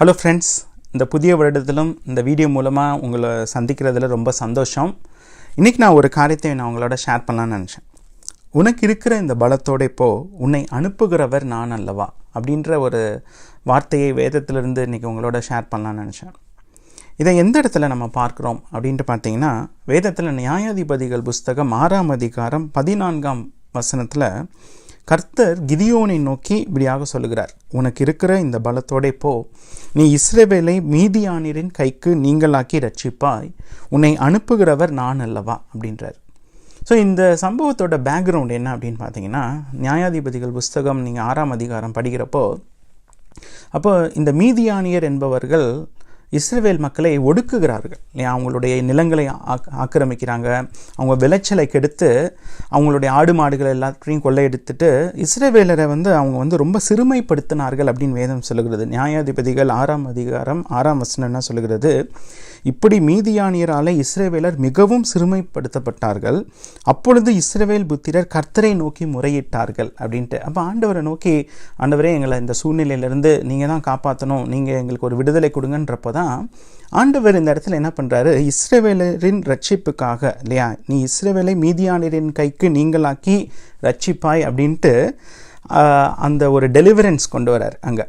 Hello friends இந்த புதிய வருடத்திலும் இந்த வீடியோ மூலமாக உங்களை சந்திக்கிறதுல ரொம்ப சந்தோஷம். இன்றைக்கி நான் ஒரு காரியத்தை நான் உங்களோட ஷேர் பண்ணலான்னு நினச்சேன். உனக்கு இருக்கிற இந்த பலத்தோட இப்போ உன்னை அனுப்புகிறவர் நான் அல்லவா? அப்படின்ற ஒரு வார்த்தையை வேதத்திலிருந்து இன்றைக்கி உங்களோட ஷேர் பண்ணலான்னு நினச்சேன். இதை எந்த இடத்துல நம்ம பார்க்குறோம் அப்படின்ட்டு பார்த்தீங்கன்னா வேதத்தில் நியாயாதிபதிகள் புஸ்தகம் ஆறாம் அதிகாரம் பதினான்காம் வசனத்தில் கர்த்தர் கிதியோனை நோக்கி இப்படியாக சொல்லுகிறார். உனக்கு இருக்கிற இந்த பலத்தோடே போ. நீ இஸ்ரேவேலை மீதியானிரின் கைக்கு நீங்களாக்கி ரட்சிப்பாய் உன்னை அனுப்புகிறவர் நான் அல்லவா? அப்படின்றார். ஸோ இந்த சம்பவத்தோட பேக்ரவுண்ட் என்ன அப்படின்னு பார்த்தீங்கன்னா நியாயாதிபதிகள் புஸ்தகம் நீங்கள் ஆறாம் அதிகாரம் படிக்கிறப்போ அப்போ இந்த மீதியானியர் என்பவர்கள் இஸ்ரேல் மக்களை ஒடுக்குகிறார்கள். இல்லையா? அவங்களுடைய நிலங்களை ஆக்- ஆக்கிரமிக்கிறாங்க. அவங்க விளைச்சலை கெடுத்து அவங்களுடைய ஆடு மாடுகள் எல்லாத்தையும் கொள்ளையெடுத்துட்டு இஸ்ரேவேலரை வந்து அவங்க வந்து ரொம்ப சிறுமைப்படுத்தினார்கள் அப்படின்னு வேதம் சொல்லுகிறது. நியாயாதிபதிகள் ஆறாம் அதிகாரம் ஆறாம் வசனம் என்ன சொல்லுகிறது? இப்படி மீதியானியராலே இஸ்ரேவேலர் மிகவும் சிறுமைப்படுத்தப்பட்டார்கள். அப்பொழுது இஸ்ரேவேல் புத்திரர் கர்த்தரை நோக்கி முறையிட்டார்கள் அப்படின்ட்டு. அப்போ ஆண்டவரை நோக்கி ஆண்டவரே எங்களை இந்த சூழ்நிலையிலேருந்து நீங்கள் தான் காப்பாற்றணும் நீங்கள் எங்களுக்கு ஒரு விடுதலை கொடுங்கன்றப்போ தான் ஆண்டவர் இந்த இடத்துல என்ன பண்ணுறாரு இஸ்ரேவேலரின் ரட்சிப்புக்காக இல்லையா? நீ இஸ்ரேவேலை மீதியானரின் கைக்கு நீங்களாக்கி ரட்சிப்பாய் அப்படின்ட்டு அந்த ஒரு டெலிவரன்ஸ் கொண்டு வரார் அங்கே.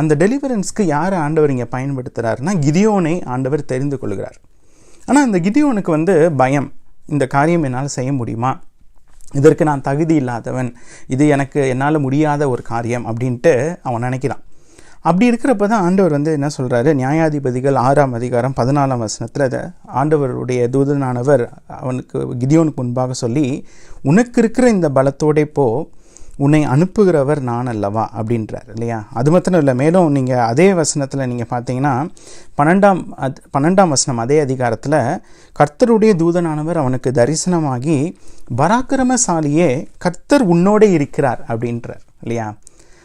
அந்த டெலிவரன்ஸ்க்கு யார் ஆண்டவர் இங்கே பயன்படுத்துகிறாருன்னா கிதியோனை ஆண்டவர் தெரிந்து கொள்கிறார். ஆனால் அந்த கிதியோனுக்கு வந்து பயம். இந்த காரியம் என்னால் செய்ய முடியுமா? இதற்கு நான் தகுதி இல்லாதவன். இது எனக்கு என்னால் முடியாத ஒரு காரியம் அப்படின்ட்டு அவன் நினைக்கிறான். அப்படி இருக்கிறப்ப தான் ஆண்டவர் வந்து என்ன சொல்கிறாரு நியாயாதிபதிகள் ஆறாம் அதிகாரம் பதினாலாம் வசனத்தில் அதை ஆண்டவருடைய தூதனானவர் அவனுக்கு கிதியோனுக்கு முன்பாக சொல்லி உனக்கு இருக்கிற இந்த பலத்தோடே போ உன்னை அனுப்புகிறவர் நான் அல்லவா? அப்படின்றார் இல்லையா? அது மாத்திரம் இல்லை மேலும் நீங்கள் அதே வசனத்தில் நீங்கள் பார்த்தீங்கன்னா பன்னெண்டாம் அது பன்னெண்டாம் வசனம் அதே அதிகாரத்தில் கர்த்தருடைய தூதனானவர் அவனுக்கு தரிசனமாகி பராக்கிரமசாலியே கர்த்தர் உன்னோடே இருக்கிறார் அப்படின்றார் இல்லையா?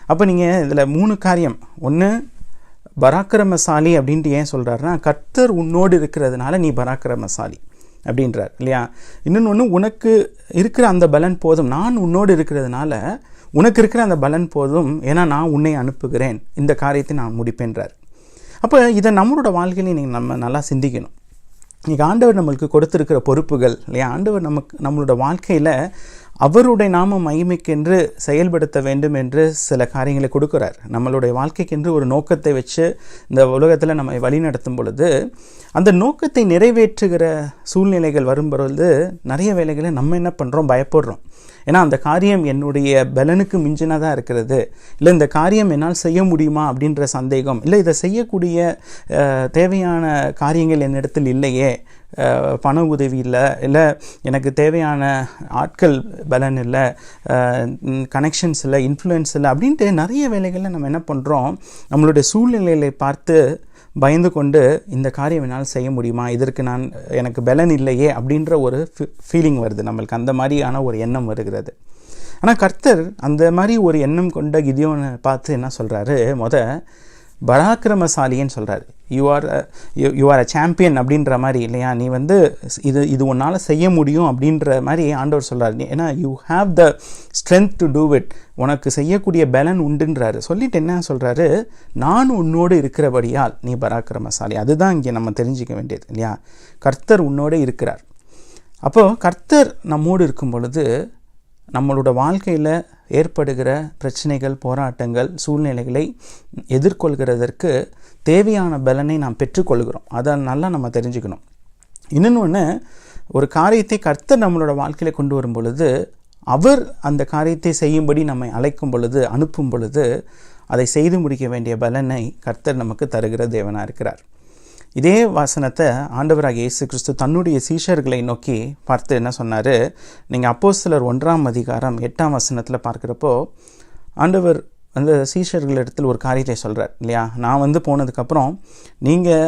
அப்போ நீங்கள் இதில் மூணு காரியம். ஒன்று பராக்கிரமசாலி அப்படின்ட்டு ஏன் சொல்கிறாருன்னா கர்த்தர் உன்னோடு இருக்கிறதுனால நீ பராக்கிரமசாலி அப்படின்றார் இல்லையா? இன்னொன்று ஒன்று உனக்கு இருக்கிற அந்த பலன் போதும். நான் உன்னோடு இருக்கிறதுனால உனக்கு இருக்கிற அந்த பலன் போதும். ஏன்னா நான் உன்னை அனுப்புகிறேன். இந்த காரியத்தை நான் முடிப்பேன்றார். அப்போ இதை நம்மளோட வாழ்க்கையில நீங்கள் நம்ம நல்லா சிந்திக்கணும். இன்றைக்கி ஆண்டவர் நம்மளுக்கு கொடுத்துருக்கிற பொறுப்புகள் இல்லையா? ஆண்டவர் நமக்கு நம்மளோட வாழ்க்கையில் அவருடைய நாம மகிமைக்கென்று செயல்படுத்த வேண்டும் என்று சில காரியங்களை கொடுக்குறார். நம்மளுடைய வாழ்க்கைக்கென்று ஒரு நோக்கத்தை வச்சு இந்த உலகத்தில் நம்மை வழிநடத்தும் பொழுது அந்த நோக்கத்தை நிறைவேற்றுகிற சூழ்நிலைகள் வரும் பொழுது நிறைய வேலைகளை நம்ம என்ன பண்ணுறோம் பயப்படுறோம். ஏன்னா அந்த காரியம் என்னுடைய பலனுக்கு மிஞ்சினதாக இருக்கிறது. இல்லை இந்த காரியம் என்னால் செய்ய முடியுமா? அப்படின்ற சந்தேகம். இல்லை இதை செய்யக்கூடிய தேவையான காரியங்கள் என்னிடத்தில் இல்லையே. பண உதவி இல்லை இல்லை எனக்கு தேவையான ஆட்கள் பலன் இல்லை கனெக்ஷன்ஸ் இல்லை இன்ஃப்ளூயன்ஸ் இல்லை அப்படின்ட்டு நிறைய வேலைகளில் நம்ம என்ன பண்ணுறோம் நம்மளுடைய சூழ்நிலைகளை பார்த்து பயந்து கொண்டு இந்த காரியம் என்னால் செய்ய முடியுமா இதற்கு நான் எனக்கு பலன் இல்லையே அப்படின்ற ஒரு ஃபீலிங் வருது நம்மளுக்கு. அந்த மாதிரியான ஒரு எண்ணம் வருகிறது. ஆனால் கர்த்தர் அந்த மாதிரி ஒரு எண்ணம் கொண்ட கிதியோனை பார்த்து என்ன சொல்கிறாரு முத பராக்கிரமசாலின்னு சொல்கிறார் you are you are a champion அப்படின்ற மாதிரி இல்லையா? நீ வந்து இது இது உன்னால் செய்ய முடியும் அப்படின்ற மாதிரி ஆண்டவர் சொல்கிறார் ஏன்னா you have the strength to do it உனக்கு செய்யக்கூடிய பலன் உண்டுன்றாரு. சொல்லிட்டு என்ன சொல்கிறாரு நான் உன்னோடு இருக்கிறபடியால் நீ பராக்கிரமசாலி. அதுதான் இங்கே நம்ம தெரிஞ்சுக்க வேண்டியது இல்லையா? கர்த்தர் உன்னோடு இருக்கிறார். அப்போது கர்த்தர் நம்மோடு இருக்கும் பொழுது நம்மளோட வாழ்க்கையில் ஏற்படுகிற பிரச்சனைகள் போராட்டங்கள் சூழ்நிலைகளை எதிர்கொள்கிறதற்கு தேவையான பலனை நாம் பெற்றுக்கொள்கிறோம் அதை நல்லா நம்ம தெரிஞ்சுக்கணும். இன்னொன்று ஒன்று ஒரு காரியத்தை கர்த்தர் நம்மளோட வாழ்க்கையில் கொண்டு வரும் பொழுது அவர் அந்த காரியத்தை செய்யும்படி நம்மை அழைக்கும் பொழுது அனுப்பும் பொழுது அதை செய்து முடிக்க வேண்டிய பலனை கர்த்தர் நமக்கு தருகிற தேவனாக இருக்கிறார். இதே வாசனத்தை ஆண்டவராக இயேசு கிறிஸ்து தன்னுடைய சீஷர்களை நோக்கி பார்த்து என்ன சொன்னார்? நீங்கள் அப்போஸ்தலர் ஒன்றாம் அதிகாரம் எட்டாம் வசனத்தில் பார்க்குறப்போ ஆண்டவர் வந்து சீஷர்கள் ஒரு காரியத்தை சொல்கிறார் இல்லையா? நான் வந்து போனதுக்கப்புறம் நீங்கள்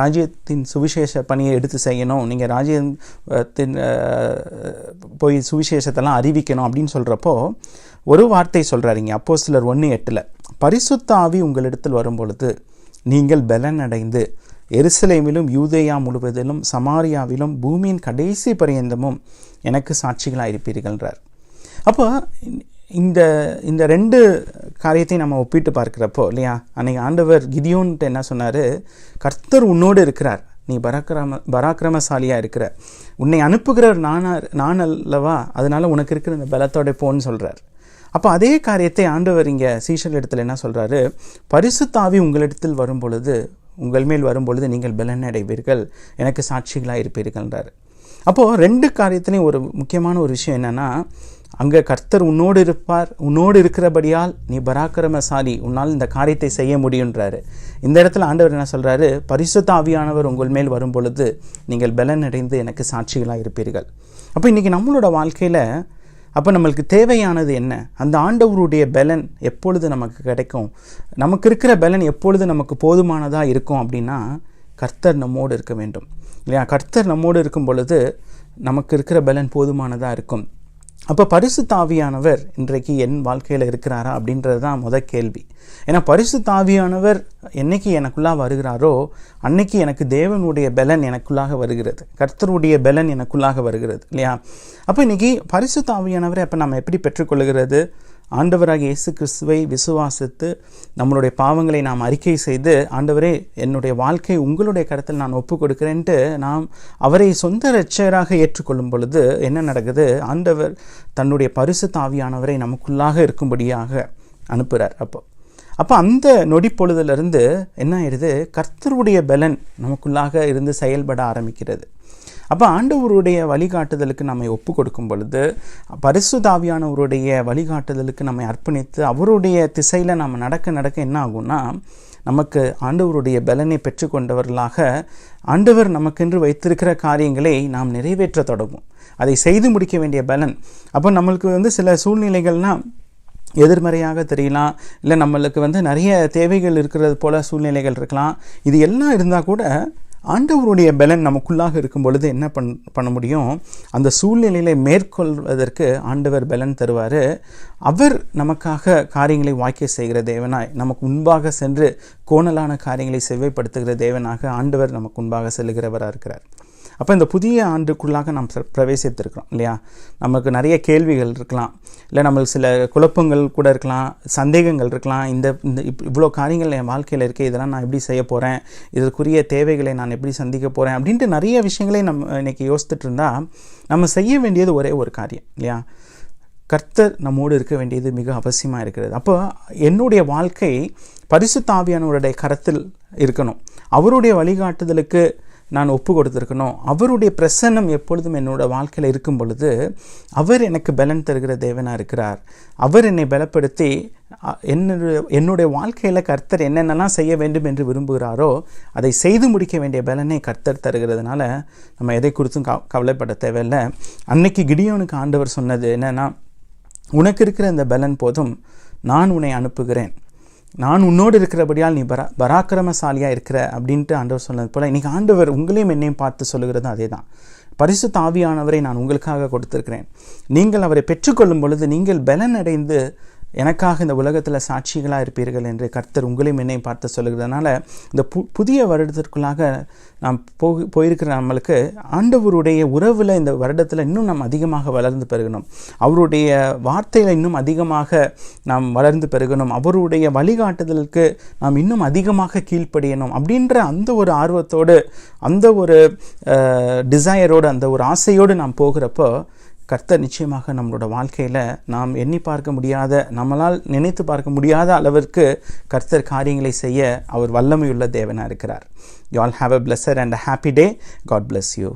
ராஜ்யத்தின் சுவிசேஷ பணியை எடுத்து செய்யணும் நீங்கள் ராஜ்யத்தின் போய் சுவிசேஷத்தெல்லாம் அறிவிக்கணும் அப்படின்னு சொல்கிறப்போ ஒரு வார்த்தை சொல்கிறாரிங்க அப்போ சிலர் ஒன்று எட்டில். பரிசுத்த ஆவி உங்களிடத்தில் வரும் பொழுது நீங்கள் பலனடைந்து எருசலேமிலும் யூதேயா முழுவதிலும் சமாரியாவிலும் பூமியின் கடைசி பரியந்தமும் எனக்கு சாட்சிகளாக இருப்பீர்கள்ன்றார் அப்போ இந்த இந்த ரெண்டு காரியத்தையும் நம்ம ஒப்பிட்டு பார்க்குறப்போ இல்லையா? அன்னைக்கு ஆண்டவர் கிதியோன்ட்டு என்ன சொன்னார்? கர்த்தர் உன்னோடு இருக்கிறார். நீ பராக்கிரம பராக்கிரமசாலியாக இருக்கிற. உன்னை அனுப்புகிறவர் நானா நான் அல்லவா அதனால உனக்கு இருக்கிற இந்த பலத்தோட போன்னு சொல்கிறார் அப்போ அதே காரியத்தை ஆண்டவர் இங்கே சீஷல் இடத்துல என்ன சொல்கிறாரு பரிசுத்தாவி உங்களிடத்தில் வரும் பொழுது உங்கள் மேல் வரும் பொழுது நீங்கள் பலன் அடைவீர்கள் எனக்கு சாட்சிகளாக இருப்பீர்கள்ன்றார் அப்போது ரெண்டு காரியத்துலேயும் ஒரு முக்கியமான ஒரு விஷயம் என்னென்னா அங்கே கர்த்தர் உன்னோடு இருப்பார் உன்னோடு இருக்கிறபடியால் நீ பராக்கிரமசாலி உன்னால் இந்த காரியத்தை செய்ய முடியுன்றாரு இந்த இடத்துல ஆண்டவர் என்ன சொல்கிறாரு பரிசுத்த ஆவியானவர் உங்கள் மேல் வரும் பொழுது நீங்கள் பலன் அடைந்து எனக்கு சாட்சிகளாக இருப்பீர்கள். அப்போ இன்றைக்கி நம்மளோட வாழ்க்கையில் அப்போ நம்மளுக்கு தேவையானது என்ன? அந்த ஆண்டவருடைய பலன் எப்பொழுது நமக்கு கிடைக்கும்? நமக்கு இருக்கிற பலன் எப்பொழுது நமக்கு போதுமானதாக இருக்கும் அப்படின்னா கர்த்தர் நம்மோடு இருக்க வேண்டும். இல்லையா? கர்த்தர் நம்மோடு இருக்கும் பொழுது நமக்கு இருக்கிற பலன் போதுமானதாக இருக்கும். அப்போ பரிசு தாவியானவர் இன்றைக்கு என் வாழ்க்கையில் இருக்கிறாரா அப்படின்றது தான் முத கேள்வி. ஏன்னா பரிசு தாவியானவர் என்னைக்கு எனக்குள்ளாக வருகிறாரோ அன்னைக்கு எனக்கு தேவனுடைய பலன் எனக்குள்ளாக வருகிறது. கர்த்தருடைய பலன் எனக்குள்ளாக வருகிறது இல்லையா? அப்போ இன்றைக்கி பரிசு தாவியானவரை அப்போ நம்ம எப்படி பெற்றுக்கொள்கிறது? ஆண்டவராக இயேசு கிறிஸ்துவை விசுவாசித்து நம்மளுடைய பாவங்களை நாம் அறிக்கை செய்து ஆண்டவரே என்னுடைய வாழ்க்கை உங்களுடைய கருத்தில் நான் ஒப்பு கொடுக்கிறேன்ட்டு நாம் அவரை சொந்த ரட்சகராக ஏற்றுக்கொள்ளும் பொழுது என்ன நடக்குது? ஆண்டவர் தன்னுடைய பரிசு தாவியானவரை நமக்குள்ளாக இருக்கும்படியாக அனுப்புகிறார் அப்போ அப்போ அந்த நொடி பொழுதுலேருந்து என்ன ஆயிடுது? கர்த்தருடைய பலன் நமக்குள்ளாக இருந்து செயல்பட ஆரம்பிக்கிறது. அப்போ ஆண்டவருடைய வழிகாட்டுதலுக்கு நம்மை ஒப்பு கொடுக்கும் பொழுது பரிசுதாவியானவருடைய வழிகாட்டுதலுக்கு நம்மை அர்ப்பணித்து அவருடைய திசையில் நம்ம நடக்க நடக்க என்ன ஆகும்னா நமக்கு ஆண்டவருடைய பலனை பெற்றுக்கொண்டவர்களாக ஆண்டவர் நமக்கென்று வைத்திருக்கிற காரியங்களை நாம் நிறைவேற்ற தொடங்கும். அதை செய்து முடிக்க வேண்டிய பலன். அப்போ நம்மளுக்கு வந்து சில சூழ்நிலைகள்னால் எதிர்மறையாக தெரியலாம். இல்லை நம்மளுக்கு வந்து நிறைய தேவைகள் இருக்கிறது போல சூழ்நிலைகள் இருக்கலாம். இது எல்லாம் இருந்தால் கூட ஆண்டவருடைய பலன் நமக்குள்ளாக இருக்கும் பொழுது என்ன பண் பண்ண முடியும்? அந்த சூழ்நிலையை மேற்கொள்வதற்கு ஆண்டவர் பலன் தருவார். அவர் நமக்காக காரியங்களை வாய்க்க செய்கிற தேவனாய் நமக்கு முன்பாக சென்று கோணலான காரியங்களை செவ்வைப்படுத்துகிற தேவனாக ஆண்டவர் நமக்கு முன்பாக செல்கிறவராக இருக்கிறார். அப்போ இந்த புதிய ஆண்டுக்குள்ளாக நாம் பிரவேசித்திருக்கிறோம் இல்லையா? நமக்கு நிறைய கேள்விகள் இருக்கலாம். இல்லை நம்மளுக்கு சில குழப்பங்கள் கூட இருக்கலாம் சந்தேகங்கள் இருக்கலாம். இந்த இந்த இவ்வளோ காரியங்கள் என் வாழ்க்கையில் இருக்கே இதெல்லாம் நான் எப்படி செய்ய போகிறேன் இதற்குரிய தேவைகளை நான் எப்படி சந்திக்க போகிறேன் அப்படின்ட்டு நிறைய விஷயங்களை நம்ம இன்றைக்கி யோசித்துட்டு இருந்தால் நம்ம செய்ய வேண்டியது ஒரே ஒரு காரியம் இல்லையா? கர்த்தர் நம்மோடு இருக்க வேண்டியது மிக அவசியமாக இருக்கிறது. அப்போ என்னுடைய வாழ்க்கை பரிசுத்தாவியானவருடைய கரத்தில் இருக்கணும். அவருடைய வழிகாட்டுதலுக்கு நான் ஒப்பு கொடுத்துருக்கணும் அவருடைய பிரசன்னம் எப்பொழுதும் என்னோட வாழ்க்கையில் இருக்கும் பொழுது அவர் எனக்கு பலன் தருகிற தேவனாக இருக்கிறார். அவர் என்னை பலப்படுத்தி என்னுடைய என்னுடைய வாழ்க்கையில் கர்த்தர் என்னென்னலாம் செய்ய வேண்டும் என்று விரும்புகிறாரோ அதை செய்து முடிக்க வேண்டிய பலனை கர்த்தர் தருகிறதுனால நம்ம எதை குறித்தும் கவ கவலைப்பட தேவையில்லை. அன்னைக்கு கிடியோனுக்கு ஆண்டவர் சொன்னது என்னென்னா உனக்கு இருக்கிற இந்த பலன் போதும் நான் உன்னை அனுப்புகிறேன். நான் உன்னோடு இருக்கிறபடியால் நீ பரா பராக்கிரமசாலியாக இருக்கிற அப்படின்ட்டு ஆண்டவர் சொன்னது போல் இன்றைக்கி ஆண்டவர் உங்களையும் என்னையும் பார்த்து சொல்லுகிறது அதே தான் பரிசு தாவியானவரை நான் உங்களுக்காக கொடுத்துருக்கிறேன். நீங்கள் அவரை பெற்றுக்கொள்ளும் பொழுது நீங்கள் பலன் அடைந்து எனக்காக இந்த உலகத்தில் சாட்சிகளாக இருப்பீர்கள் என்று கர்த்தர் உங்களையும் என்னையும் பார்த்து சொல்லுகிறதுனால இந்த பு புதிய வருடத்திற்குள்ளாக நாம் போக போயிருக்கிற நம்மளுக்கு ஆண்டவருடைய உறவில் இந்த வருடத்தில் இன்னும் நாம் அதிகமாக வளர்ந்து பெருகணும். அவருடைய வார்த்தையில் இன்னும் அதிகமாக நாம் வளர்ந்து பெருகணும். அவருடைய வழிகாட்டுதலுக்கு நாம் இன்னும் அதிகமாக கீழ்ப்படியணும் அப்படின்ற அந்த ஒரு ஆர்வத்தோடு அந்த ஒரு டிசையரோடு அந்த ஒரு ஆசையோடு நாம் போகிறப்போ கர்த்தர் நிச்சயமாக நம்மளோட வாழ்க்கையில் நாம் எண்ணி பார்க்க முடியாத நம்மளால் நினைத்து பார்க்க முடியாத அளவிற்கு கர்த்தர் காரியங்களை செய்ய அவர் வல்லமையுள்ள தேவனாக இருக்கிறார். You all have a pleasure and a happy day God bless you